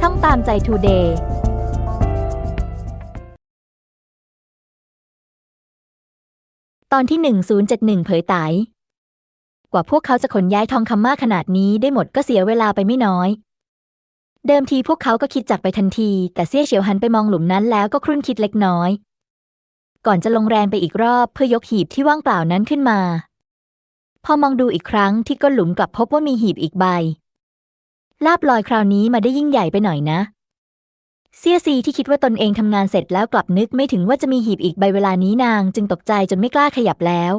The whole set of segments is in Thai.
ช่องตามใจทูเดย์ตอนที่ 1071 เผยไตกว่าพวกเขาจะขนย้ายทองคำมากขนาดนี้ได้หมดก็เสียเวลาไปไม่น้อย เดิมทีพวกเขาก็คิดจากไปทันที แต่เสี่ยเฉียวหันไปมองหลุมนั้นแล้วก็ครุ่นคิดเล็กน้อย ก่อนจะลงแรงไปอีกรอบเพื่อยกหีบที่ว่างเปล่านั้นขึ้นมา พอมองดูอีกครั้งที่ก้นหลุมกลับพบว่ามีหีบอีกใบ ลาบลอยคราวนี้มาได้ยิ่งใหญ่ไปหน่อยนะ เซียซีที่คิดว่าตนเองทำงานเสร็จแล้วกลับนึกไม่ถึงว่าจะมีหีบอีกใบเวลานี้นาง จึงตกใจจนไม่กล้าขยับแล้ว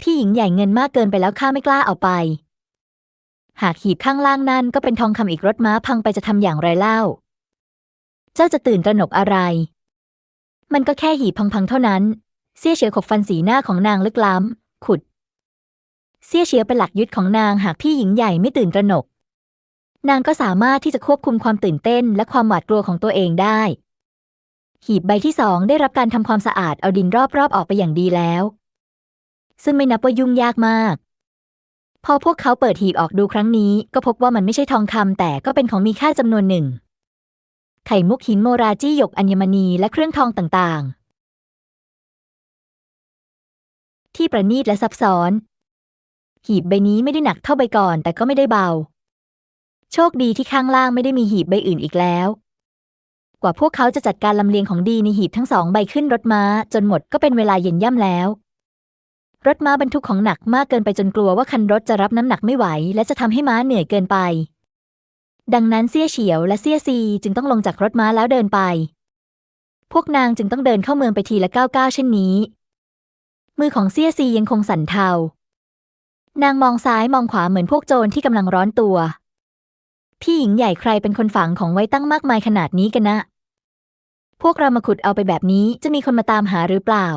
ที่หญิงใหญ่เงินมากเกินไปแล้วข้าไม่กล้าเอาไป หากหีบข้างล่างนั่นก็เป็นทองคำอีกรถม้าพังไปจะทำอย่างไรเล่า เจ้าจะตื่นตระหนกอะไร มันก็แค่หีบพังๆเท่านั้นเซี่ยเฉียวขบฟันสีหน้าของนางลึกล้ำขุดเซี่ยเฉียวเป็นหลักยึดของนางหากพี่หญิงใหญ่ไม่ตื่นตระหนก นางก็สามารถที่จะควบคุมความตื่นเต้นและความหวาดกลัวของตัวเองได้ หีบใบที่สองได้รับการทำความสะอาดเอาดินรอบๆออกไปอย่างดีแล้ว ซึ่งไม่นับว่ายุ่งยากมาก พอพวกเขาเปิดหีบออกดูครั้งนี้ก็พบว่ามันไม่ใช่ทองคำแต่ก็เป็นของมีค่าจำนวนหนึ่ง ไข่มุกหินโมราจี้หยกอัญมณีและเครื่องทองต่างๆที่ประณีตและซับซ้อน หีบใบนี้ไม่ได้หนักเท่าใบก่อนแต่ก็ไม่ได้เบา โชคดีที่ข้างล่างไม่ได้มีหีบใบอื่นอีกแล้ว กว่าพวกเขาจะจัดการลำเลียงของดีในหีบทั้งสองใบขึ้นรถม้า จนหมดก็เป็นเวลาเย็นย่ำแล้ว รถม้าบรรทุกของหนักมากเกินไปจนกลัวว่าคันรถจะรับน้ำหนักไม่ไหว และจะทำให้ม้าเหนื่อยเกินไป ดังนั้นเซี่ยเฉียวและเซี่ยซีจึงต้องลงจากรถม้าแล้วเดินไป พวกนางจึงต้องเดินเข้าเมืองไปทีละก้าวก้าวเช่นนี้ มือของเซี่ยซียังคงสั่นเทา นางมองซ้ายมองขวาเหมือนพวกโจรที่กำลังร้อนตัว พี่หญิงใหญ่ใครเป็นคนฝังของไว้ตั้งมากมายขนาดนี้กันนะ พวกเรามาขุดเอาไปแบบนี้จะมีคนมาตามหาหรือเปล่า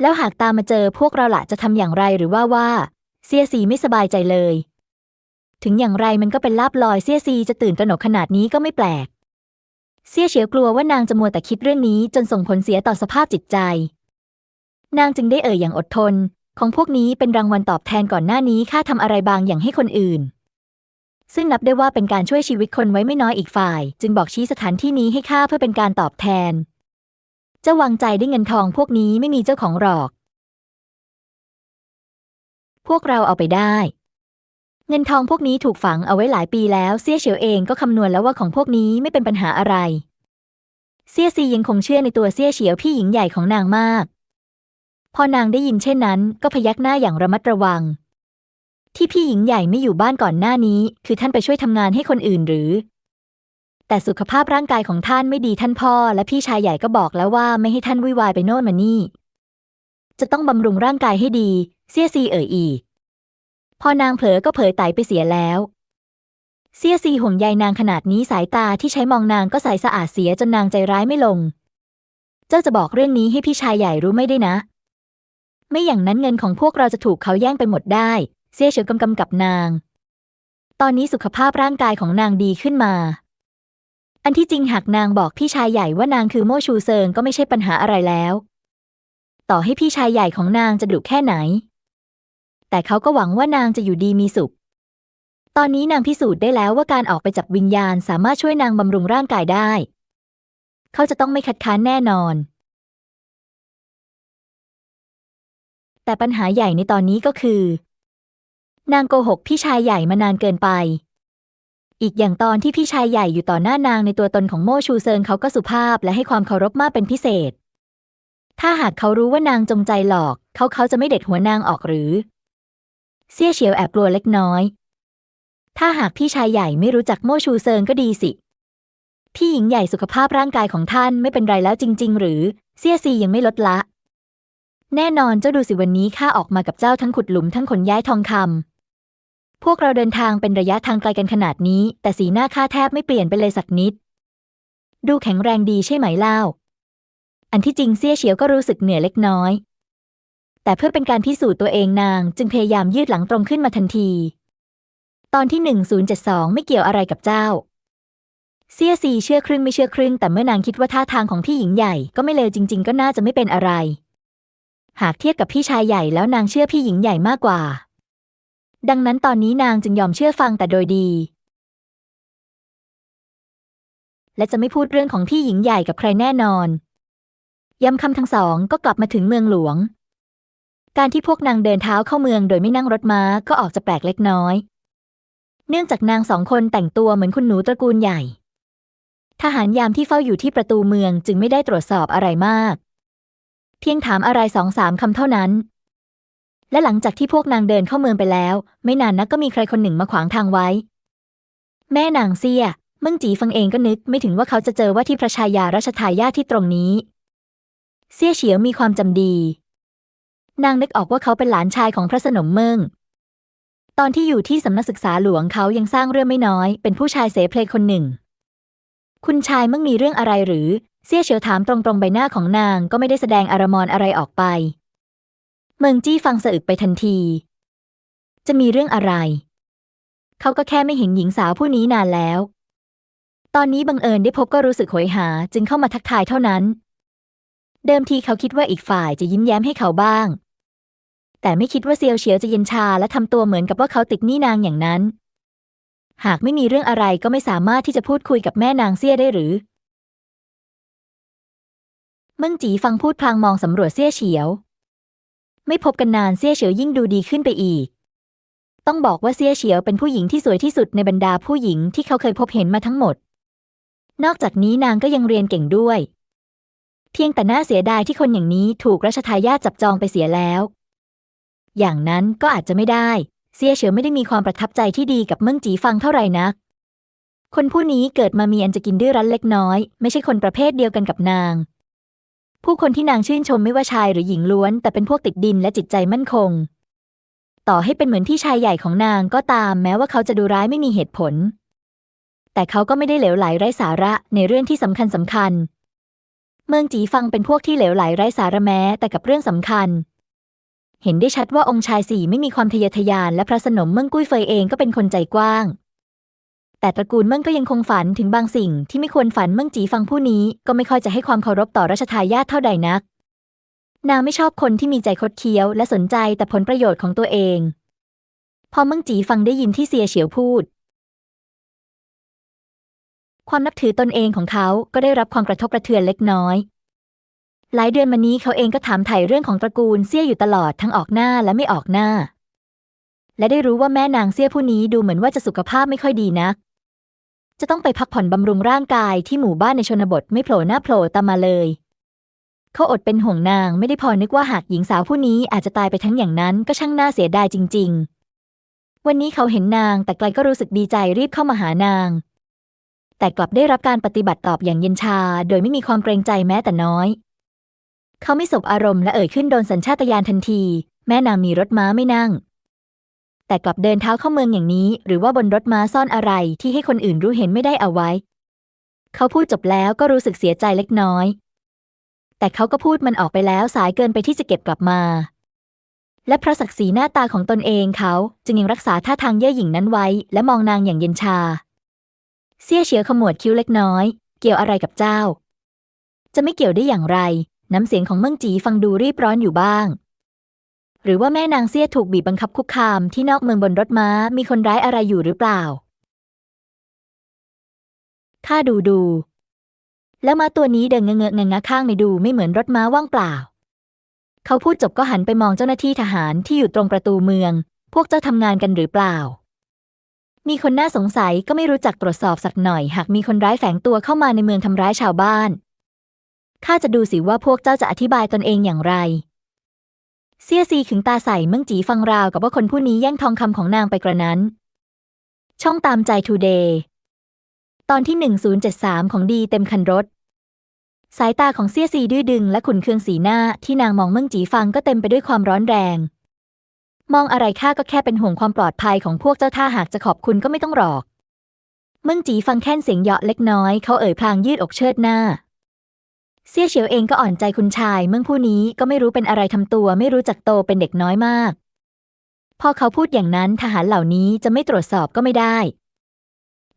แล้วหากตามมาเจอพวกเราละจะทำอย่างไรหรือว่าว่าเซียซีไม่สบายใจเลย ถึงอย่างไรมันก็เป็นลาบลอยเซียซีจะตื่นตระหนกขนาดนี้ก็ไม่แปลกเซียเฉียวกลัวว่านางจะมัวแต่คิดเรื่องนี้จนส่งผลเสียต่อสภาพจิตใจ นางจึงได้เอ่ยอย่างอดทน ของพวกนี้เป็นรางวัลตอบแทนก่อนหน้านี้ข้าทำอะไรบางอย่างให้คนอื่น ซึ่งนับได้ว่าเป็นการช่วยชีวิตคนไว้ไม่น้อยอีกฝ่าย จึงบอกชี้สถานที่นี้ให้ข้าเพื่อเป็นการตอบแทน เจ้าวางใจได้เงินทองพวกนี้ไม่มีเจ้าของหรอก พวกเราเอาไปได้ เงินทองพวกนี้ถูกฝังเอาไว้หลายปีแล้วเซี่ยเฉียวเองก็คำนวณแล้วว่าของพวกนี้ไม่เป็นปัญหาอะไร เซี่ยซียังคงเชื่อในตัวเซี่ยเฉียวพี่หญิงใหญ่ของนางมาก พอนางได้ยินเช่นนั้น ก็พยักหน้าอย่างระมัดระวัง ที่พี่หญิงใหญ่ไม่อยู่บ้านก่อนหน้านี้ คือท่านไปช่วยทำงานให้คนอื่นหรือ แต่สุขภาพร่างกายของท่านไม่ดีท่านพ่อ และพี่ชายใหญ่ก็บอกแล้วว่าไม่ให้ท่านวุ่นวายไปโน่นมานี่ จะต้องบำรุงร่างกายให้ดีเซียซีเอ่ยอีพอนางเผลอก็เผยไตไปเสียแล้วเซียซีห่วงใยนางขนาดนี้สายตาที่ใช้มองนางก็ใสสะอาดเสียจนนางใจร้ายไม่ลง เจ้าจะบอกเรื่องนี้ให้พี่ชายใหญ่รู้ไม่ได้นะ ไม่อย่างนั้นเงินของพวกเราจะถูกเขาแย่งไปหมดได้ เซี่ยเฉิวกำกำกับนาง ตอนนี้สุขภาพร่างกายของนางดีขึ้นมา อันที่จริงหากนางบอกพี่ชายใหญ่ว่านางคือโมชูเซิงก็ไม่ใช่ปัญหาอะไรแล้ว ต่อให้พี่ชายใหญ่ของนางจะดุแค่ไหน แต่เขาก็หวังว่านางจะอยู่ดีมีสุข ตอนนี้นางพิสูจน์ได้แล้วว่าการออกไปจับวิญญาณสามารถช่วยนางบำรุงร่างกายได้ เขาจะต้องไม่คัดค้านแน่นอนแต่ปัญหาใหญ่ในตอนนี้ก็คือ นางโกหกพี่ชายใหญ่มานานเกินไป อีกอย่างตอนที่พี่ชายใหญ่อยู่ต่อหน้านางในตัวตนของโมชูเซิงเขาก็สุภาพและให้ความเคารพมากเป็นพิเศษ ถ้าหากเขารู้ว่านางจงใจหลอก เขาเขาจะไม่เด็ดหัวนางออกหรือเซี่ยเฉียวแอบกลัวเล็กน้อย ถ้าหากพี่ชายใหญ่ไม่รู้จักโมชูเซิงก็ดีสิ พี่หญิงใหญ่สุขภาพร่างกายของท่านไม่เป็นไรแล้วจริง ๆ หรือเซี่ยซียังไม่ลดละ แน่นอนเจ้าดูสิวันนี้ข้าออกมากับเจ้าทั้งขุดหลุมทั้งขนย้ายทองคำ พวกเราเดินทางเป็นระยะทางไกลกันขนาดนี้ แต่สีหน้าข้าแทบไม่เปลี่ยนไปเลยสักนิด ดูแข็งแรงดีใช่ไหมเล่า อันที่จริงเซี่ยเฉียวก็รู้สึกเหนื่อยเล็กน้อย แต่เพื่อเป็นการพิสูจน์ตัวเองนาง จึงพยายามยืดหลังตรงขึ้นมาทันที ตอนที่ 1072 ไม่เกี่ยวอะไรกับเจ้า เซี่ยซีเชื่อครึ่งไม่เชื่อครึ่ง แต่เมื่อนางคิดว่าท่าทางของพี่หญิงใหญ่ก็ไม่เลวจริง ๆ ก็น่าจะไม่เป็นอะไร หากเทียบกับพี่ชายใหญ่แล้วนางเชื่อพี่หญิงใหญ่มากกว่า ดังนั้นตอนนี้นางจึงยอมเชื่อฟังแต่โดยดี และจะไม่พูดเรื่องของพี่หญิงใหญ่กับใครแน่นอนย้ำคำทั้งสองก็กลับมาถึงเมืองหลวง การที่พวกนางเดินเท้าเข้าเมืองโดยไม่นั่งรถม้าก็ออกจะแปลกเล็กน้อย เนื่องจากนางสองคนแต่งตัวเหมือนคุณหนูตระกูลใหญ่ ทหารยามที่เฝ้าอยู่ที่ประตูเมืองจึงไม่ได้ตรวจสอบอะไรมาก เพียงถามอะไรสองสามคำเท่านั้น และหลังจากที่พวกนางเดินเข้าเมืองไปแล้ว ไม่นานนักก็มีใครคนหนึ่งมาขวางทางไว้ แม่นางเสียเมึงจีฟังเองก็นึกไม่ถึงว่าเขาจะเจอว่าที่พระชายาราชทายาทที่ตรงนี้ เสียเฉียวมีความจำดี นางนึกออกว่าเขาเป็นหลานชายของพระสนมเมืองตอนที่อยู่ที่สำนักศึกษาหลวงเขายังสร้างเรื่องไม่น้อย เป็นผู้ชายเสเพลคนหนึ่ง คุณชายเมื่อมีเรื่องอะไรหรือ เสี่ยเฉียวถามตรงๆใบหน้าของนางก็ไม่ได้แสดงอารมณ์อะไรออกไป เมืองจี้ฟังสะอึกไปทันที จะมีเรื่องอะไร เขาก็แค่ไม่เห็นหญิงสาวผู้นี้นานแล้ว ตอนนี้บังเอิญได้พบก็รู้สึกโหยหาจึงเข้ามาทักทายเท่านั้น เดิมทีเขาคิดว่าอีกฝ่ายจะยิ้มแย้มให้เขาบ้าง แต่ไม่คิดว่าเซียวเฉียวจะเย็นชาและทำตัวเหมือนกับว่าเขาติดหนี้นางอย่างนั้น หากไม่มีเรื่องอะไรก็ไม่สามารถที่จะพูดคุยกับแม่นางเซี่ยได้หรือเมิ่งจีฟังพูดพลางมองสำรวจเซี่ยเฉียว ไม่พบกันนานเซี่ยเฉียวยิ่งดูดีขึ้นไปอีก ต้องบอกว่าเซี่ยเฉียวเป็นผู้หญิงที่สวยที่สุดในบรรดาผู้หญิงที่เขาเคยพบเห็นมาทั้งหมด นอกจากนี้นางก็ยังเรียนเก่งด้วย เพียงแต่น่าเสียดายที่คนอย่างนี้ถูกรัชทายาทจับจองไปเสียแล้ว อย่างนั้นก็อาจจะไม่ได้ เซี่ยเฉียวไม่ได้มีความประทับใจที่ดีกับเมิ่งจีฟังเท่าไหร่นักคนผู้นี้เกิดมามีอันจะกินดื้อรั้นเล็กน้อย ไม่ใช่คนประเภทเดียวกันกับนาง ผู้คนที่นางชื่นชมไม่ว่าชายหรือหญิงล้วน แต่เป็นพวกติดดินและจิตใจมั่นคง ต่อให้เป็นเหมือนพี่ชายใหญ่ของนางก็ตามแม้ว่าเขาจะดูร้ายไม่มีเหตุผล แต่เขาก็ไม่ได้เหลวไหลไร้สาระในเรื่องที่สำคัญสำคัญ เมืองจีฟังเป็นพวกที่เหลวไหลไร้สาระแม้แต่กับเรื่องสำคัญ เห็นได้ชัดว่าองค์ชายสี่ไม่มีความทะเยอทะยานและพระสนมเมืองกุ้ยเฟยเองก็เป็นคนใจกว้าง แต่ตระกูลเมืองก็ยังคงฝันถึงบางสิ่งที่ไม่ควรฝันเมืองจีฟังผู้นี้ก็ไม่ค่อยจะให้ความเคารพต่อรัชทายาทเท่าใดนัก นางไม่ชอบคนที่มีใจคดเคี้ยวและสนใจแต่ผลประโยชน์ของตัวเอง พอเมืองจีฟังได้ยินที่เซียเฉียวพูด ความนับถือตนเองของเขาก็ได้รับความกระทบกระเทือนเล็กน้อย หลายเดือนมานี้เขาเองก็ถามไถ่เรื่องของตระกูลเซี่ยอยู่ตลอดทั้งออกหน้าและไม่ออกหน้าและได้รู้ว่าแม่นางเซียผู้นี้ดูเหมือนว่าจะสุขภาพไม่ค่อยดีนัก จะต้องไปพักผ่อนบำรุงร่างกายที่หมู่บ้านในชนบทไม่โผล่หน้าโผล่ตามมาเลย เขาอดเป็นห่วงนางไม่ได้พอนึกว่าหากหญิงสาวผู้นี้อาจจะตายไปทั้งอย่างนั้นก็ช่างน่าเสียดายจริง ๆ วันนี้เขาเห็นนางแต่ไกลก็รู้สึกดีใจรีบเข้ามาหานาง แต่กลับได้รับการปฏิบัติตอบอย่างเย็นชา โดยไม่มีความเกรงใจแม้แต่น้อย เขาไม่สบอารมณ์และเอ่ยขึ้นโดนสัญชาตญาณทันที แม่นางมีรถม้าไม่นั่ง แต่กลับเดินเท้าเข้าเมืองอย่างนี้ หรือว่าบนรถม้าซ่อนอะไรที่ให้คนอื่นรู้เห็นไม่ได้เอาไว้ เขาพูดจบแล้วก็รู้สึกเสียใจเล็กน้อย แต่เขาก็พูดมันออกไปแล้วสายเกินไปที่จะเก็บกลับมา และพระศักดิ์ศรีหน้าตาของตนเองเขาจึงยังรักษาท่าทางเย่อหยิ่งนั้นไว้ และมองนางอย่างเย็นชา เสี่ยเฉียวขมวดคิ้วเล็กน้อย เกี่ยวอะไรกับเจ้า จะไม่เกี่ยวได้อย่างไร น้ำเสียงของเมืองจีฟังดูรีบร้อนอยู่บ้าง หรือว่าแม่นางเซียถูกบีบบังคับคุกคามที่นอกเมืองบนรถม้ามีคนร้ายอะไรอยู่หรือเปล่าข้าดูดู แล้วม้าตัวนี้เดินเงอะเงอะงะงะข้างในดูไม่เหมือนรถม้าว่างเปล่า เขาพูดจบก็หันไปมองเจ้าหน้าที่ทหารที่อยู่ตรงประตูเมือง พวกเจ้าทำงานกันหรือเปล่า มีคนน่าสงสัยก็ไม่รู้จักตรวจสอบสักหน่อย หากมีคนร้ายแฝงตัวเข้ามาในเมืองทำร้ายชาวบ้านข้าจะดูสิว่าพวกเจ้าจะอธิบายตนเองอย่างไร เซียซีขึงตาใส่เมืองจีฟังราวกับว่าคนผู้นี้แย่งทองคำของนางไปกระนั้น ช่องตามใจทูเดย์ตอนที่ 1073 ของดีเต็มคันรถ สายตาของเซียซีดื้อดึงและขุนเคืองสีหน้าที่นางมองเมืองจีฟังก็เต็มไปด้วยความร้อนแรง มองอะไรข้าก็แค่เป็นห่วงความปลอดภัยของพวกเจ้าท่าหากจะขอบคุณก็ไม่ต้องหรอก เมืองจีฟังแค่นเสียงเหยาะเล็กน้อยเขาเอ่ยพลางยืดอกเชิดหน้า เซี่ยเฉียวเองก็อ่อนใจคุณชายเมื่อผู้นี้ก็ไม่รู้เป็นอะไรทำตัว ไม่รู้จักโตเป็นเด็กน้อยมาก พอเขาพูดอย่างนั้นทหารเหล่านี้จะไม่ตรวจสอบก็ไม่ได้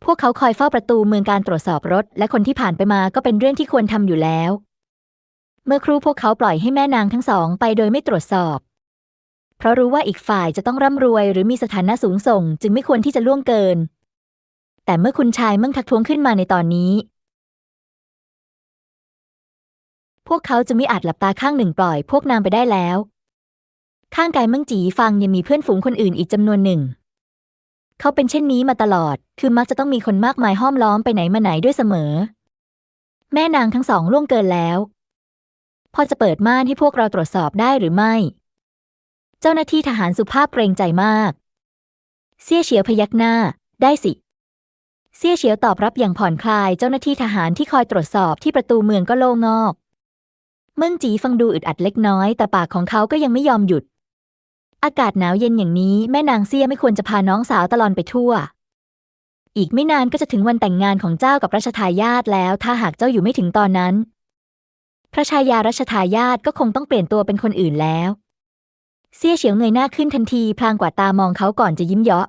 พวกเขาคอยเฝ้าประตูเมืองการตรวจสอบรถ และคนที่ผ่านไปมาก็เป็นเรื่องที่ควรทำอยู่แล้ว เมื่อครูพวกเขาปล่อยให้แม่นางทั้งสองไปโดยไม่ตรวจสอบ เพราะรู้ว่าอีกฝ่ายจะต้องร่ำรวย หรือมีสถานะสูงส่ง จึงไม่ควรที่จะล่วงเกิน แต่เมื่อคุณชายเมื่งทักท้วงขึ้นมาในตอนนี้ วกเขาจะไม่อาจหลับตาข้างหนึ่งปล่อยพวกนางไปได้แล้ว ข้างกายเมืองจีฟังยังมีเพื่อนฝูงคนอื่นอีกจำนวนหนึ่ง เขาเป็นเช่นนี้มาตลอด คือมักจะต้องมีคนมากมายห้อมล้อมไปไหนมาไหนด้วยเสมอ แม่นางทั้งสองล่วงเกินแล้ว พอจะเปิดม่านให้พวกเราตรวจสอบได้หรือไม่ เจ้าหน้าที่ทหารสุภาพเกรงใจมากเซี่ยเฉียวพยักหน้า ได้สิเซี่ยเฉียวตอบรับอย่างผ่อนคลายเจ้าหน้าที่ทหารที่คอยตรวจสอบที่ประตูเมืองก็โล่งอก เมืองจีฟังดูอึดอัดเล็กน้อยแต่ปากของเขาก็ยังไม่ยอมหยุด อากาศหนาวเย็นอย่างนี้แม่นางเซี่ยไม่ควรจะพาน้องสาวตลอนไปทั่ว อีกไม่นานก็จะถึงวันแต่งงานของเจ้ากับรัชทายาทแล้ว ถ้าหากเจ้าอยู่ไม่ถึงตอนนั้น พระชายารัชทายาทก็คงต้องเปลี่ยนตัวเป็นคนอื่นแล้ว เซี่ยเฉียวเงยหน้าขึ้นทันทีพลางกวาดตามองเขาก่อนจะยิ้มเยาะ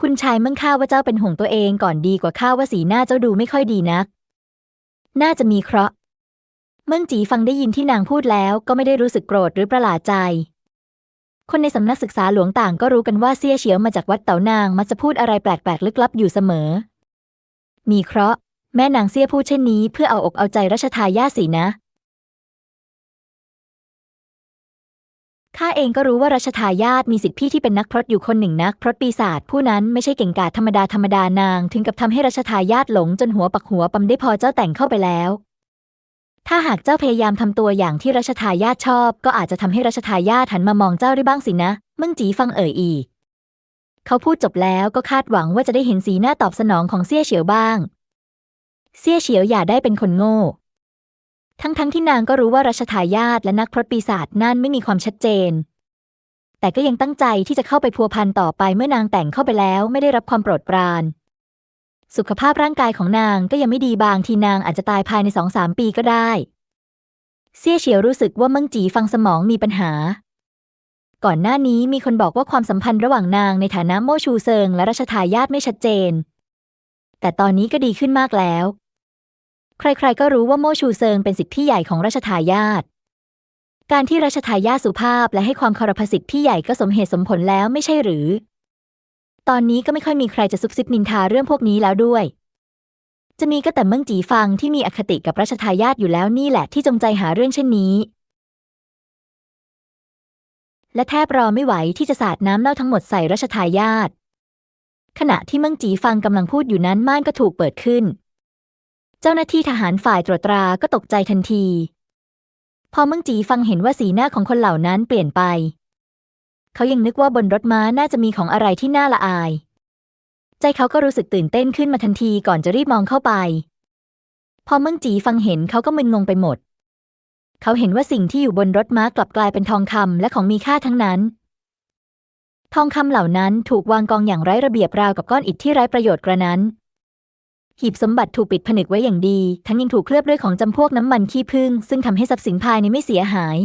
คุณชายเมื่งข้าว่าเจ้าเป็นห่วงตัวเองก่อนดีกว่าข้าว่าสีหน้าเจ้าดูไม่ค่อยดีนัก น่าจะมีเคราะห์ เมื่งจีฟังได้ยินที่นางพูดแล้วก็ไม่ได้รู้สึกโกรธหรือประหลาดใจ คนในสำนักศึกษาหลวงต่างก็รู้กันว่าเซี่ยเฉียวมาจากวัดเต๋านางมักจะพูดอะไรแปลกๆลึกลับอยู่เสมอ มีเคราะห์แม่นางเซี่ยพูดเช่นนี้เพื่อเอาอกเอาใจรัชทายาทสินะข้าเองก็รู้ว่ารัชทายาทมีสิทธิพี่ที่เป็นนักพรตอยู่คนหนึ่งนักพรตปีศาจผู้นั้นไม่ใช่เก่งกาจธรรมดาธรรมดานาง ถึงกับทำให้รัชทายาทหลงจนหัวปักหัวปั๊มได้พอเจ้าแต่งเข้าไปแล้ว ถ้าหากเจ้าพยายามทำตัวอย่างที่รัชทายาทชอบ ก็อาจจะทำให้รัชทายาทหันมามองเจ้าได้บ้างสินะ มึงจีฟังเอ่ยอีเขาพูดจบแล้วก็คาดหวังว่าจะได้เห็นสีหน้าตอบสนองของเซี่ยเฉียวบ้างเซี่ยเฉียวอย่าได้เป็นคนโง่ ทั้งๆทที่นางก็รู้ว่ารัชทายาทและนักพรตปีศาจนั่นไม่มีความชัดเจน แต่ก็ยังตั้งใจที่จะเข้าไปพัวพันต่อไปเมื่อนางแต่งเข้าไปแล้วไม่ได้รับความโปรดปราน สุขภาพร่างกายของนางก็ยังไม่ดีบางทีนางอาจจะตายภายในสองสามปีก็ได้ เซี่ยเฉียวรู้สึกว่าเมิงจีฟังสมองมีปัญหา ก่อนหน้านี้มีคนบอกว่าความสัมพันธ์ระหว่างนางในฐานะโมชูเซิงและรัชทายาทไม่ชัดเจน แต่ตอนนี้ก็ดีขึ้นมากแล้ว ใครๆก็รู้ว่าโมชูเซิงเป็นสิทธิพี่ใหญ่ของรัชทายาทการที่รัชทายาทสุภาพและให้ความเคารพสิทธิพี่ใหญ่ก็สมเหตุสมผลแล้วไม่ใช่หรือ ตอนนี้ก็ไม่ค่อยมีใครจะซุบซิบนินทาเรื่องพวกนี้แล้วด้วย จะมีก็แต่เมืองจีฟังที่มีอคติกับรัชทายาทอยู่แล้วนี่แหละที่จงใจหาเรื่องเช่นนี้ และแทบรอไม่ไหวที่จะสาดน้ำเน่าทั้งหมดใส่รัชทายาทขณะที่เมืองจีฟังกำลังพูดอยู่นั้นม่านก็ถูกเปิดขึ้น เจ้าหน้าที่ทหารฝ่ายตรวจตราก็ตกใจทันที พอเมืองจีฟังเห็นว่าสีหน้าของคนเหล่านั้นเปลี่ยนไป เขายังนึกว่าบนรถม้าน่าจะมีของอะไรที่น่าละอาย ใจเขาก็รู้สึกตื่นเต้นขึ้นมาทันทีก่อนจะรีบมองเข้าไป พอเมืองจีฟังเห็นเขาก็มึนงงไปหมด เขาเห็นว่าสิ่งที่อยู่บนรถม้ากลับกลายเป็นทองคำและของมีค่าทั้งนั้น ทองคำเหล่านั้นถูกวางกองอย่างไร้ระเบียบราวกับก้อนอิฐที่ไร้ประโยชน์กระนั้นหีบสมบัติถูกปิดผนึกไว้อย่างดี ทั้งยังถูกเคลือบด้วยของจำพวกน้ำมันขี้ผึ้งซึ่งทำให้ทรัพย์สินภายในไม่เสียหาย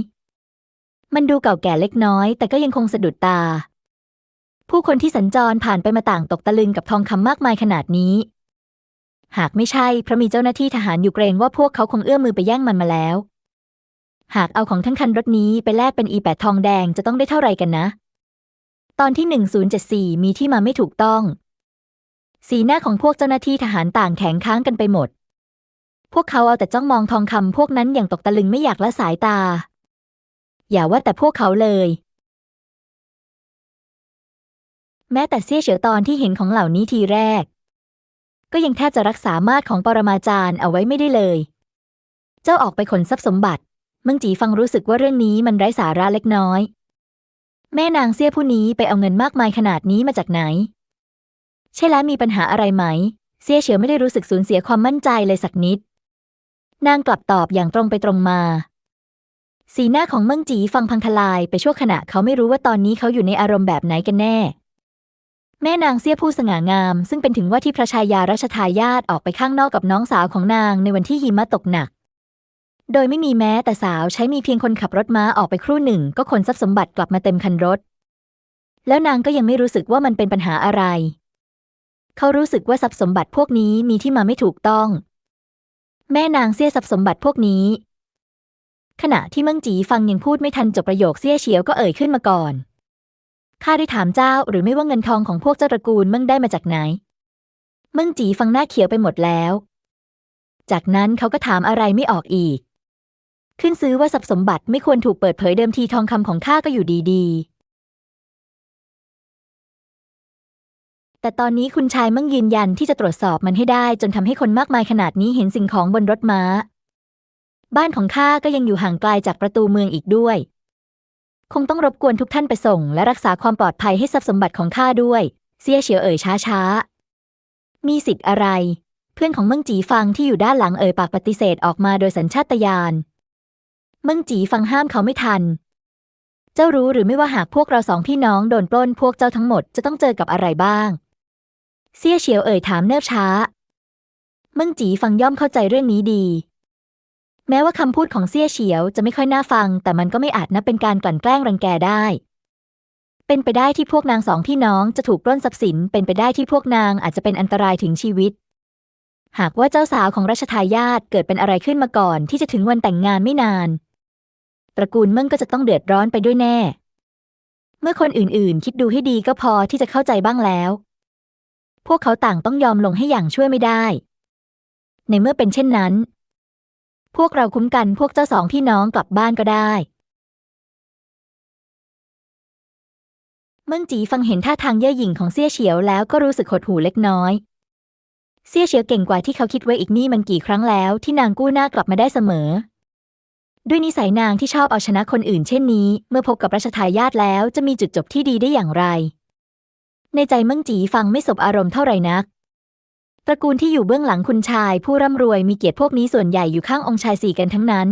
มันดูเก่าแก่เล็กน้อย แต่ก็ยังคงสะดุดตา ผู้คนที่สัญจรผ่านไปมาต่างตกตะลึงกับทองคำมากมายขนาดนี้ หากไม่ใช่เพราะมีเจ้าหน้าที่ทหารอยู่เกรงว่าพวกเขาคงเอื้อมมือไปแย่งมันมาแล้ว หากเอาของทั้งคันรถนี้ไปแลกเป็นอีแปดทองแดงจะต้องได้เท่าไหร่กันนะ ตอนที่1074มีที่มาไม่ถูกต้อง สีหน้าของพวกเจ้าหน้าที่ทหารต่างแข็งค้างกันไปหมดพวกเขาเอาแต่จ้องมองทองคำพวกนั้นอย่างตกตะลึงไม่อยากละสายตา อย่าว่าแต่พวกเขาเลย แม้แต่เซี่ยเฉียวตอนที่เห็นของเหล่านี้ทีแรก ก็ยังแทบจะรักษามาตรของปรมาจารย์เอาไว้ไม่ได้เลย เจ้าออกไปขนทรัพย์สมบัติเมืองจีฟังรู้สึกว่าเรื่องนี้มันไร้สาระเล็กน้อย แม่นางเซี่ยผู้นี้ไปเอาเงินมากมายขนาดนี้มาจากไหน ใช่แล้วมีปัญหาอะไรไหมเซี่ยเฉียวไม่ได้รู้สึกสูญเสียความมั่นใจเลยสักนิด นางกลับตอบอย่างตรงไปตรงมา สีหน้าของเมืองจีฟังพังทลายไปชั่วขณะเขาไม่รู้ว่าตอนนี้เขาอยู่ในอารมณ์แบบไหนกันแน่ แม่นางเสี้ยผู้สง่างาม ซึ่งเป็นถึงว่าที่พระชายารัชทายาทออกไปข้างนอกกับน้องสาวของนางในวันที่หิมะตกหนัก โดยไม่มีแม้แต่สาวใช้มีเพียงคนขับรถม้าออกไปครู่หนึ่ง ก็ขนทรัพย์สมบัติกลับมาเต็มคันรถ แล้วนางก็ยังไม่รู้สึกว่ามันเป็นปัญหาอะไร เขารู้สึกว่าทรัพย์สมบัติพวกนี้มีที่มาไม่ถูกต้อง แม่นางเสี้ยทรัพย์สมบัติพวกนี้ ขณะที่เมืองจีฟังยังพูดไม่ทันจบประโยคเสี้ยเฉียวก็เอ่ยขึ้นมาก่อนข้าได้ถามเจ้าหรือไม่ว่าเงินทองของพวกเจ้าตระกูลเมืองได้มาจากไหนเมืองจีฟังหน้าเขียวไปหมดแล้ว จากนั้นเขาก็ถามอะไรไม่ออกอีก ขึ้นซื้อว่าทรัพย์สมบัติไม่ควรถูกเปิดเผยเดิมทีทองคำของข้าก็อยู่ดีๆแต่ตอนนี้คุณชายมั่งยืนยันที่จะตรวจสอบมันให้ได้จนทำให้คนมากมายขนาดนี้เห็นสิ่งของบนรถม้า บ้านของข้าก็ยังอยู่ห่างไกลจากประตูเมืองอีกด้วย คงต้องรบกวนทุกท่านไปส่ง และรักษาความปลอดภัยให้ทรัพย์สมบัติของข้าด้วย เสียเฉียวเอ่ยช้าๆมีสิทธิ์อะไร เพื่อนของเมืองจีฟังที่อยู่ด้านหลังเอ่ยปากปฏิเสธออกมาโดยสัญชาตญาณเมืองจีฟังห้ามเขาไม่ทัน เจ้ารู้หรือไม่ว่าหากพวกเราสองพี่น้องโดนปล้นพวกเจ้าทั้งหมดจะต้องเจอกับอะไรบ้าง เสี่ยเฉียวเอ่ยถามเนิบช้า เมืองจีฟังย่อมเข้าใจเรื่องนี้ดี แม้ว่าคำพูดของเสี่ยเฉียวจะไม่ค่อยน่าฟัง แต่มันก็ไม่อาจนับเป็นการกลั่นแกล้งรังแกได้ เป็นไปได้ที่พวกนางสองพี่น้องจะถูกปล้นทรัพย์สิน เป็นไปได้ที่พวกนางอาจจะเป็นอันตรายถึงชีวิต หากว่าเจ้าสาวของราชทายาทเกิดเป็นอะไรขึ้นมาก่อนที่จะถึงวันแต่งงานไม่นาน ตระกูลเมิ่งก็จะต้องเดือดร้อนไปด้วยแน่ เมื่อคนอื่นๆ คิดดูให้ดีก็พอที่จะเข้าใจบ้างแล้ว พวกเขาต่างต้องยอมลงให้อย่างช่วยไม่ได้ ในเมื่อเป็นเช่นนั้น พวกเราคุ้มกันพวกเจ้าสองพี่น้องกลับบ้านก็ได้เมิ่งจีฟังเห็นท่าทางเย่อหยิ่งของเสี่ยเฉียวแล้วก็รู้สึกหดหู่เล็กน้อย เสี่ยเฉียวเก่งกว่าที่เขาคิดไว้อีกนี่มันกี่ครั้งแล้วที่นางกู้หน้ากลับมาได้เสมอ ด้วยนิสัยนางที่ชอบเอาชนะคนอื่นเช่นนี้ เมื่อพบกับรัชทายาทแล้วจะมีจุดจบที่ดีได้อย่างไร ในใจเมิ่งจีฟังไม่สบอารมณ์เท่าไหร่นัก ตระกูลที่อยู่เบื้องหลังคุณชายผู้ร่ำรวยมีเกียรติพวกนี้ส่วนใหญ่อยู่ข้างองค์ชายสี่กันทั้งนั้น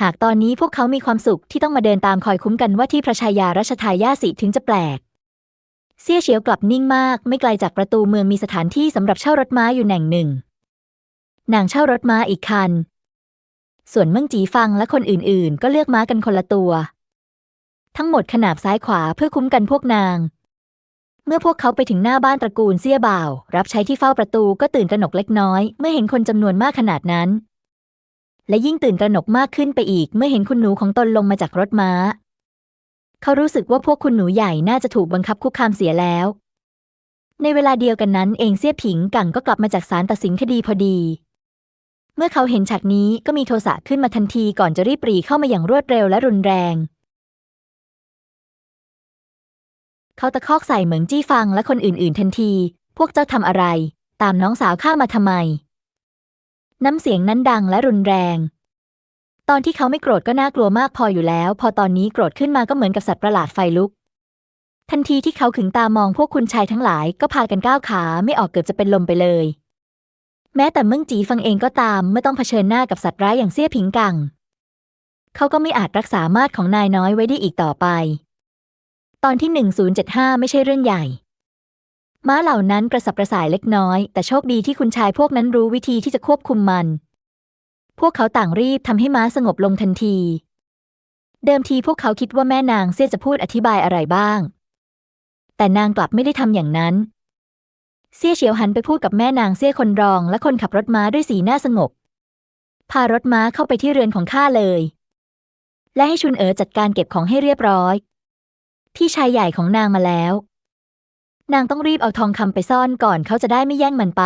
หากตอนนี้พวกเขามีความสุขที่ต้องมาเดินตามคอยคุ้มกันว่าที่พระชายารัชทายาสิถึงจะแปลก เสี่ยเฉียวกลับนิ่งมาก ไม่ไกลจากประตูเมืองมีสถานที่สำหรับเช่ารถม้าอยู่แห่งหนึ่ง นางเช่ารถม้าอีกคัน ส่วนเมืองจีฟังและคนอื่นๆ ก็เลือกม้ากันคนละตัว ทั้งหมดขนาบซ้ายขวาเพื่อคุ้มกันพวกนาง เมื่อพวกเขาไปถึงหน้าบ้านตระกูลเสี่ยบ่าว รับใช้ที่เฝ้าประตูก็ตื่นตระหนกเล็กน้อย เมื่อเห็นคนจำนวนมากขนาดนั้น และยิ่งตื่นตระหนกมากขึ้นไปอีก เมื่อเห็นคุณหนูของตนลงมาจากรถม้า เขารู้สึกว่าพวกคุณหนูใหญ่น่าจะถูกบังคับคุกคามเสียแล้ว ในเวลาเดียวกันนั้นเองเสี่ยผิงกังก็กลับมาจากศาลตัดสินคดีพอดี เมื่อเขาเห็นฉากนี้ก็มีโทสะขึ้นมาทันทีก่อนจะรีบปรีเข้ามาอย่างรวดเร็วและรุนแรง เขาตะคอกใส่เหมิงจี้ฟังและคนอื่น ๆ ทันที พวกเจ้าทำอะไร ตามน้องสาวข้ามาทำไม น้ำเสียงนั้นดังและรุนแรง ตอนที่เขาไม่โกรธก็น่ากลัวมากพออยู่แล้ว พอตอนนี้โกรธขึ้นมาก็เหมือนกับสัตว์ประหลาดไฟลุก ทันทีที่เขาขึงตามองพวกคุณชายทั้งหลายก็พากันก้าวขาไม่ออกเกือบจะเป็นลมไปเลย แม้แต่เมืองจีฟังเองก็ตามเมื่อต้องเผชิญหน้ากับสัตว์ร้ายอย่างเสี่ยผิงกังเขาก็ไม่อาจรักษามาตรของนายน้อยไว้ได้อีกต่อไป ตอนที่ 1075 ไม่ใช่เรื่องใหญ่ ม้าเหล่านั้นกระสับกระส่ายเล็กน้อย แต่โชคดีที่คุณชายพวกนั้นรู้วิธีที่จะควบคุมมัน พวกเขาต่างรีบทำให้ม้าสงบลงทันที เดิมทีพวกเขาคิดว่าแม่นางเสี่ยจะพูดอธิบายอะไรบ้าง แต่นางกลับไม่ได้ทำอย่างนั้น เสี่ยเฉียวหันไปพูดกับแม่นางเสี่ยคนรองและคนขับรถม้าด้วยสีหน้าสงบ พารถม้าเข้าไปที่เรือนของข้าเลย และให้ชุนเอ๋อจัดการเก็บของให้เรียบร้อย พี่ชายใหญ่ของนางมาแล้ว นางต้องรีบเอาทองคำไปซ่อนก่อนเขาจะได้ไม่แย่งมันไป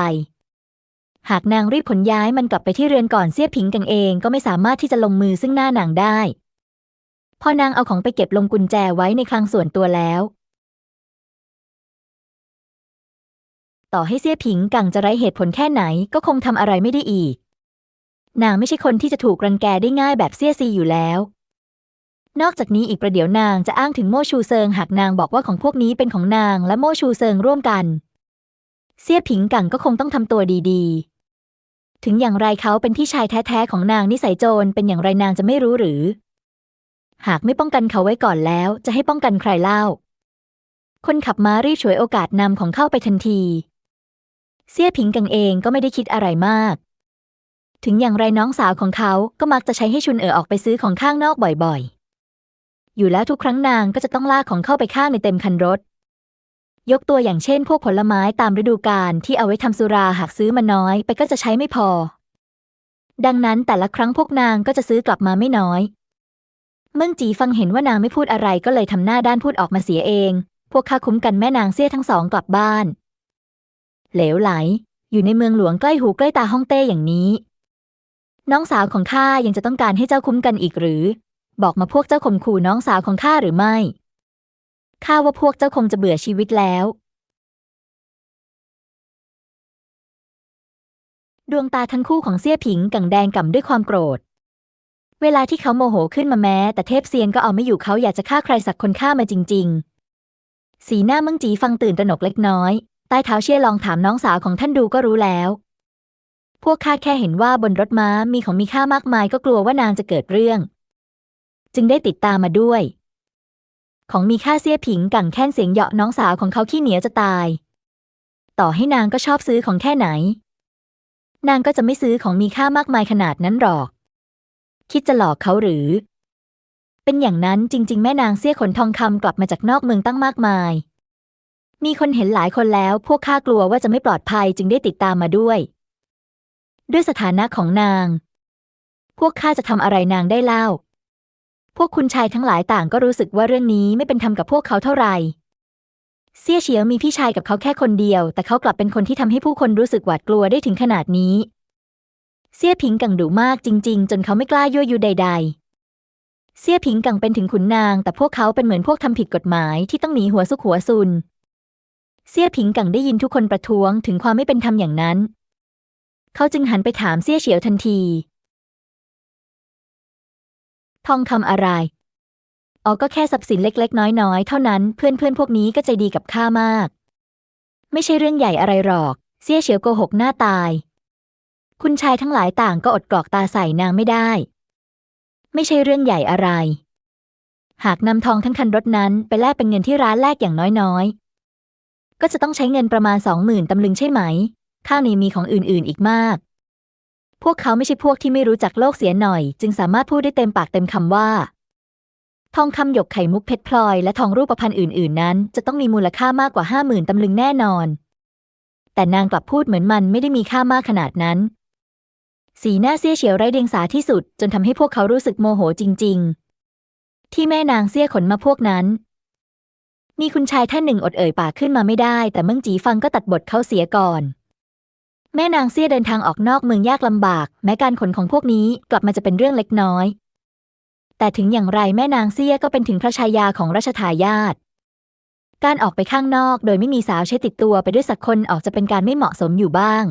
หากนางรีบขนย้ายมันกลับไปที่เรือนก่อนเสียผิงกังเองก็ไม่สามารถที่จะลงมือซึ่งหน้านางได้ พอนางเอาของไปเก็บลงกุญแจไว้ในคลังส่วนตัวแล้ว ต่อให้เสียผิงกังจะไร้เหตุผลแค่ไหนก็คงทำอะไรไม่ได้อีก นางไม่ใช่คนที่จะถูกรังแกได้ง่ายแบบเสียซีอยู่แล้ว นอกจากนี้อีกประเดี๋ยวนางจะอ้างถึงโมชูเซิงหากนางบอกว่าของพวกนี้เป็นของนางและโมชูเซิงร่วมกัน เสียผิงกังก็คงต้องทำตัวดีๆ ถึงอย่างไรเขาเป็นพี่ชายแท้ๆของนางนิสัยโจรเป็นอย่างไรนางจะไม่รู้หรือ หากไม่ป้องกันเขาไว้ก่อนแล้ว จะให้ป้องกันใครเล่า คนขับม้ารีบฉวยโอกาสนำของเข้าไปทันที เสียผิงกังเองก็ไม่ได้คิดอะไรมากถึงอย่างไรน้องสาวของเขาก็มักจะใช้ให้ชุนเอ๋อออกไปซื้อของข้างนอกบ่อยๆ อยู่แล้วทุกครั้งนางก็จะต้องลากของเข้าไปข้างในเต็มคันรถ ยกตัวอย่างเช่น พวกผลไม้ตามฤดูกาลที่เอาไว้ทำสุราหากซื้อมาน้อยไปก็จะใช้ไม่พอ ดังนั้นแต่ละครั้งพวกนางก็จะซื้อกลับมาไม่น้อยเมื่งจีฟังเห็นว่านางไม่พูดอะไรก็เลยทำหน้าด้านพูดออกมาเสียเอง พวกข้าคุ้มกันแม่นางเสี้ยทั้งสองกลับบ้าน เหลวไหล อยู่ในเมืองหลวงใกล้หูใกล้ตาฮ่องเต้อย่างนี้ น้องสาวของข้ายังจะต้องการให้เจ้าคุ้มกันอีกหรือ บอกมาพวกเจ้าข่มขู่น้องสาวของข้าหรือไม่ ข้าว่าพวกเจ้าคงจะเบื่อชีวิตแล้ว ดวงตาทั้งคู่ของเสี่ยผิงกังแดงก่ำด้วยความโกรธ เวลาที่เขาโมโหขึ้นมาแม้ แต่เทพเซียนก็เอาไม่อยู่เขาอยากจะฆ่าใครสักคนฆ่ามาจริง ๆ สีหน้ามึงจีฟังตื่นตระหนกเล็กน้อย ใต้เท้าเชี่ยลองถามน้องสาวของท่านดูก็รู้แล้ว พวกข้าแค่เห็นว่าบนรถม้ามีของมีค่ามากมายก็กลัวว่านางจะเกิดเรื่อง จึงได้ติดตามมาด้วย ของมีค่าเสียผิงกังแค้นเสียงเหยาะน้องสาวของเขาขี้เหนียวจะตาย ต่อให้นางก็ชอบซื้อของแค่ไหน นางก็จะไม่ซื้อของมีค่ามากมายขนาดนั้นหรอก คิดจะหลอกเขาหรือ เป็นอย่างนั้นจริง ๆ แม่นางเสี้ยขนทองคำกลับมาจากนอกเมืองตั้งมากมาย มีคนเห็นหลายคนแล้วพวกข้ากลัวว่าจะไม่ปลอดภัยจึงได้ติดตามมาด้วย ด้วยสถานะของนาง พวกข้าจะทำอะไรนางได้เล่า พวกคุณชายทั้งหลายต่างก็รู้สึกว่าเรื่องนี้ไม่เป็นธรรมกับพวกเขาเท่าไหร่ เซี่ยเฉียวมีพี่ชายกับเขาแค่คนเดียว แต่เขากลับเป็นคนที่ทำให้ผู้คนรู้สึกหวาดกลัวได้ถึงขนาดนี้ เซี่ยผิงกังดุมากจริง ๆ จนเขาไม่กล้ายั่วยุใด ๆเซี่ยผิงกังเป็นถึงขุนนาง แต่พวกเขาเป็นเหมือนพวกทำผิดกฎหมายที่ต้องหนีหัวซุกหัวซุน เซี่ยผิงกังได้ยินทุกคนประท้วงถึงความไม่เป็นธรรมอย่างนั้น เขาจึงหันไปถามเซี่ยเฉียวทันที ทองคำอะไรอ๋อก็แค่ทรัพย์สินเล็กๆ น้อยๆ เท่านั้นเพื่อนๆพวกนี้ก็ใจดีกับข้ามาก ไม่ใช่เรื่องใหญ่อะไรหรอกเซี่ยเฉียวโกหกหน้าตาย คุณชายทั้งหลายต่างก็อดกรอกตาใส่นางไม่ได้ ไม่ใช่เรื่องใหญ่อะไร หากนำทองทั้งคันรถนั้นไปแลกเป็นเงินที่ร้านแลกอย่างน้อยๆ ก็จะต้องใช้เงินประมาณสองหมื่นตำลึงใช่ไหม ข้างในมีของอื่นๆอีกมาก พวกเขาไม่ใช่พวกที่ไม่รู้จักโลกเสียหน่อย จึงสามารถพูดได้เต็มปากเต็มคำว่า ทองคำหยกไข่มุกเพชรพลอยและทองรูปพรรณอื่น ๆ นั้น จะต้องมีมูลค่ามากกว่าห้าหมื่นตำลึงแน่นอน แต่นางกลับพูดเหมือนมันไม่ได้มีค่ามากขนาดนั้น สีหน้าเสี้ยเฉียวไร้เดียงสาที่สุด จนทำให้พวกเขารู้สึกโมโหจริง ๆ ที่แม่นางเสี้ยขนมาพวกนั้นมีคุณชายท่านหนึ่งอดเอ่ยปากขึ้นมาไม่ได้ แต่เมื่งจีฟังก็ตัดบทเขาเสียก่อน แม่นางเสี้ยเดินทางออกนอกเมืองยากลำบาก แม้การขนของพวกนี้กลับมาจะเป็นเรื่องเล็กน้อย แต่ถึงอย่างไรแม่นางเสี้ยก็เป็นถึงพระชายาของราชทายาทการออกไปข้างนอกโดยไม่มีสาวใช้ติดตัวไปด้วยสักคนออกจะเป็นการไม่เหมาะสมอยู่บ้าง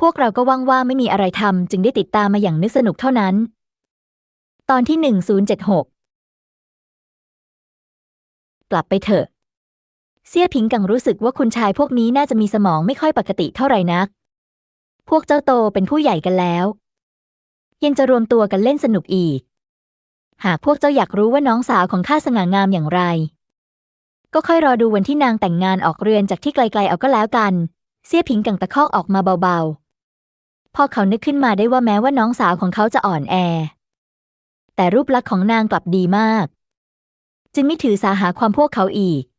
พวกเราก็ว่างๆไม่มีอะไรทำจึงได้ติดตามมาอย่างนึกสนุกเท่านั้น ตอนที่หนึ่งศูนย์เจ็ดหกกลับไปเถอะ เสี่ยผิงกังรู้สึกว่าคุณชายพวกนี้น่าจะมีสมองไม่ค่อยปกติเท่าไหร่นัก พวกเจ้าโตเป็นผู้ใหญ่กันแล้ว ยังจะรวมตัวกันเล่นสนุกอีก หากพวกเจ้าอยากรู้ว่าน้องสาวของข้าสง่างามอย่างไร ก็ค่อยรอดูวันที่นางแต่งงานออกเรือนจากที่ไกลๆเอาก็แล้วกันเสี่ยผิงกังตะคอกออกมาเบาๆ พอเขานึกขึ้นมาได้ว่าแม้ว่าน้องสาวของเขาจะอ่อนแอ แต่รูปลักษณ์ของนางกลับดีมาก จึงไม่ถือสาหาความพวกเขาอีก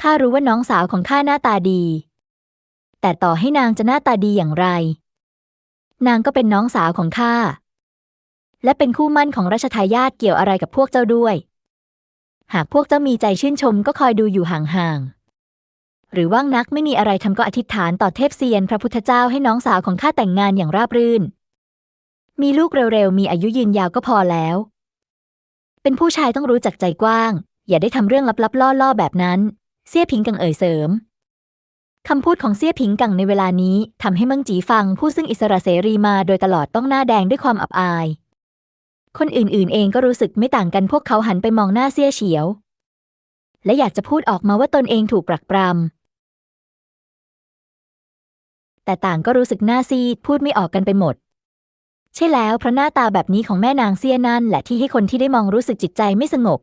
ข้ารู้ว่าน้องสาวของข้าหน้าตาดี แต่ต่อให้นางจะหน้าตาดีอย่างไร นางก็เป็นน้องสาวของข้า และเป็นคู่มั่นของราชทายาทเกี่ยวอะไรกับพวกเจ้าด้วย หากพวกเจ้ามีใจชื่นชมก็คอยดูอยู่ห่างๆ หรือว่างนักไม่มีอะไรทำก็อธิษฐานต่อเทพเซียนพระพุทธเจ้าให้น้องสาวของข้าแต่งงานอย่างราบรื่น มีลูกเร็วๆ มีอายุยืนยาวก็พอแล้ว เป็นผู้ชายต้องรู้จักใจกว้าง อย่าได้ทำเรื่องลับๆล่อๆแบบนั้น เสี่ยผิงกังเอ่ยเสริมคำพูดของเสี่ยผิงกังในเวลานี้ทำให้มิงจีฟังผู้ซึ่งอิสระเสรีมาโดยตลอดต้องหน้าแดงด้วยความอับอาย คนอื่นๆ เองก็รู้สึกไม่ต่างกันพวกเขาหันไปมองหน้าเสี่ยเฉียว และอยากจะพูดออกมาว่าตนเองถูกปรักปรำแต่ต่างก็รู้สึกหน้าซีดพูดไม่ออกกันไปหมด ใช่แล้วเพราะหน้าตาแบบนี้ของแม่นางเสี้ยนั่นแหละที่ให้คนที่ได้มองรู้สึกจิตใจไม่สงบ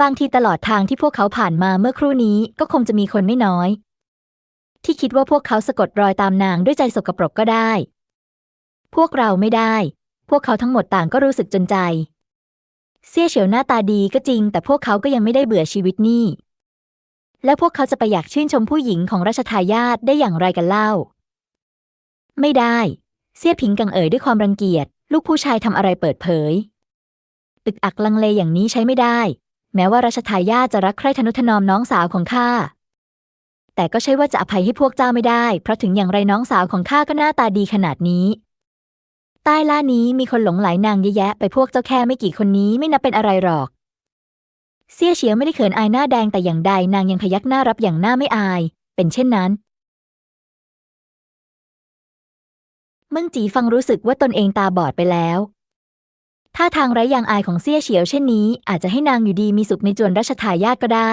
บางทีตลอดทางที่พวกเขาผ่านมาเมื่อครู่นี้ก็คงจะมีคนไม่น้อย ที่คิดว่าพวกเขาสะกดรอยตามนางด้วยใจสกปรกก็ได้ พวกเราไม่ได้ พวกเขาทั้งหมดต่างก็รู้สึกจนใจ เสี่ยเฉียวหน้าตาดีก็จริง แต่พวกเขาก็ยังไม่ได้เบื่อชีวิตนี่ แล้วพวกเขาจะไปอยากชื่นชมผู้หญิงของราชทายาทได้อย่างไรกันเล่า ไม่ได้ เสี่ยผิงกังเอ๋ยด้วยความรังเกียจ ลูกผู้ชายทำอะไรเปิดเผยตึกอักลังเลอย่างนี้ใช้ไม่ได้ แม้ว่าราชทายาทจะรักใคร่ทนุถนอมน้องสาวของข้า แต่ก็ใช่ว่าจะอภัยให้พวกเจ้าไม่ได้ เพราะถึงอย่างไรน้องสาวของข้าก็หน้าตาดีขนาดนี้ ใต้ล่านี้มีคนหลงไหลนางเยอะแยะไปพวกเจ้าแค่ไม่กี่คนนี้ไม่นับเป็นอะไรหรอก เสี่ยเฉียวไม่ได้เขินอายหน้าแดงแต่อย่างใดนางยังพยักหน้ารับอย่างหน้าไม่อาย เป็นเช่นนั้นเมื่งจีฟังรู้สึกว่าตนเองตาบอดไปแล้ว ท่าทางไร้ยางอายของเสี่ยเฉียวเช่นนี้ อาจจะให้นางอยู่ดีมีสุขในจวนรัชทายาทก็ได้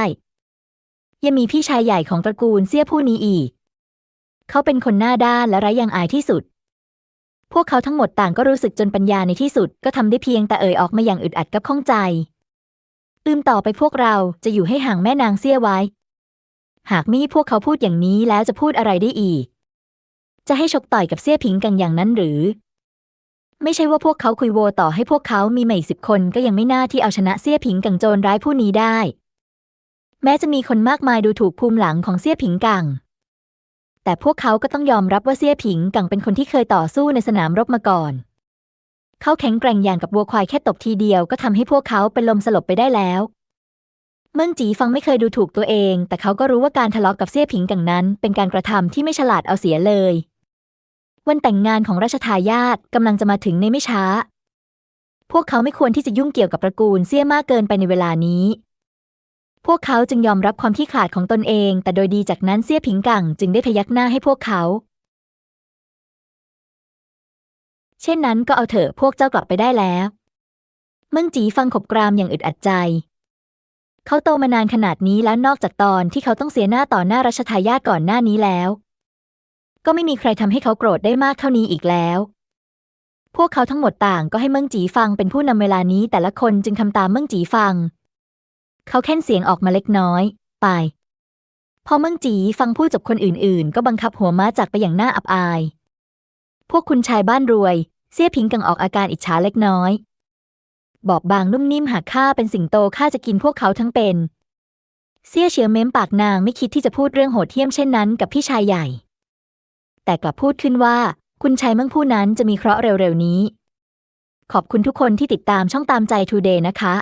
ยังมีพี่ชายใหญ่ของตระกูลเสี่ยผู้นี้อีก เขาเป็นคนหน้าด้านและไร้ยางอายที่สุด พวกเขาทั้งหมดต่างก็รู้สึกจนปัญญาในที่สุดก็ทำได้เพียงแต่เอ่ยออกมาอย่างอึดอัดกับข้องใจตืมต่อไปพวกเราจะอยู่ให้ห่างแม่นางเสี้ยไว้ หากม่ให้พวกเขาพูดอย่างนี้แล้วจะพูดอะไรได้อีก จะให้ชกต่อยกับเสี้ยผิงกันอย่างนั้นหรือ ไม่ใช่ว่าพวกเขาคุยโวต่อให้พวกเขามีใหม่สิบคนก็ยังไม่น่าที่เอาชนะเสี้ยผิงกังโจรร้ายผู้นี้ได้ แม้จะมีคนมากมายดูถูกภูมิหลังของเสี้ยผิงกัง แต่พวกเขาก็ต้องยอมรับว่าเสี้ยผิงกังเป็นคนที่เคยต่อสู้ในสนามรบมาก่อน เขาแข็งแกร่งอย่างกับวัวควายแค่ตบทีเดียวก็ทำให้พวกเขาเป็นลมสลบไปได้แล้ว เมิ่งจีฟังไม่เคยดูถูกตัวเอง แต่เขาก็รู้ว่าการทะเลาะกกับเสี่ยผิงกังนั้น เป็นการกระทำที่ไม่ฉลาดเอาเสียเลย วันแต่งงานของราชทายาทกำลังจะมาถึงในไม่ช้า พวกเขาไม่ควรที่จะยุ่งเกี่ยวกับตระกูลเสี่ยมากเกินไปในเวลานี้ พวกเขาจึงยอมรับความที่ขาดของตนเอง แต่โดยดีจากนั้นเสี่ยผิงกังจึงได้พยักหน้าให้พวกเขา เช่นนั้นก็เอาเถอะพวกเจ้ากลับไปได้แล้ว เมิ่งจีฟังขบกรามอย่างอึดอัดใจเขาโตมานานขนาดนี้แล้วนอกจากตอนที่เขาต้องเสียหน้าต่อหน้ารัชทายาทก่อนหน้านี้แล้ว ก็ไม่มีใครทำให้เขาโกรธได้มากเท่านี้อีกแล้ว พวกเขาทั้งหมดต่างก็ให้เมิ่งจีฟังเป็นผู้นำเวลานี้แต่ละคนจึงทำตามเมิ่งจีฟัง เขาแค่นเสียงออกมาเล็กน้อย ไป พอเมิ่งจีฟังผู้จบคนอื่นๆ ก็บังคับหัวม้าจากไปอย่างน่าอับอาย พวกคุณชายบ้านรวย เสี้ยผิงกังออกอาการอิจฉาเล็กน้อย บอบบางนุ่มนิ่มหากข้าเป็นสิงโตข้าจะกินพวกเขาทั้งเป็นเสี้ยเฉียวเม้มปากนางไม่คิดที่จะพูดเรื่องโหดเหี้ยมเช่นนั้นกับพี่ชายใหญ่ แต่กลับพูดขึ้นว่า คุณชายเมืองผู้นั้นจะมีเคราะห์เร็วๆนี้ ขอบคุณทุกคนที่ติดตามช่องตามใจทูเดย์นะคะ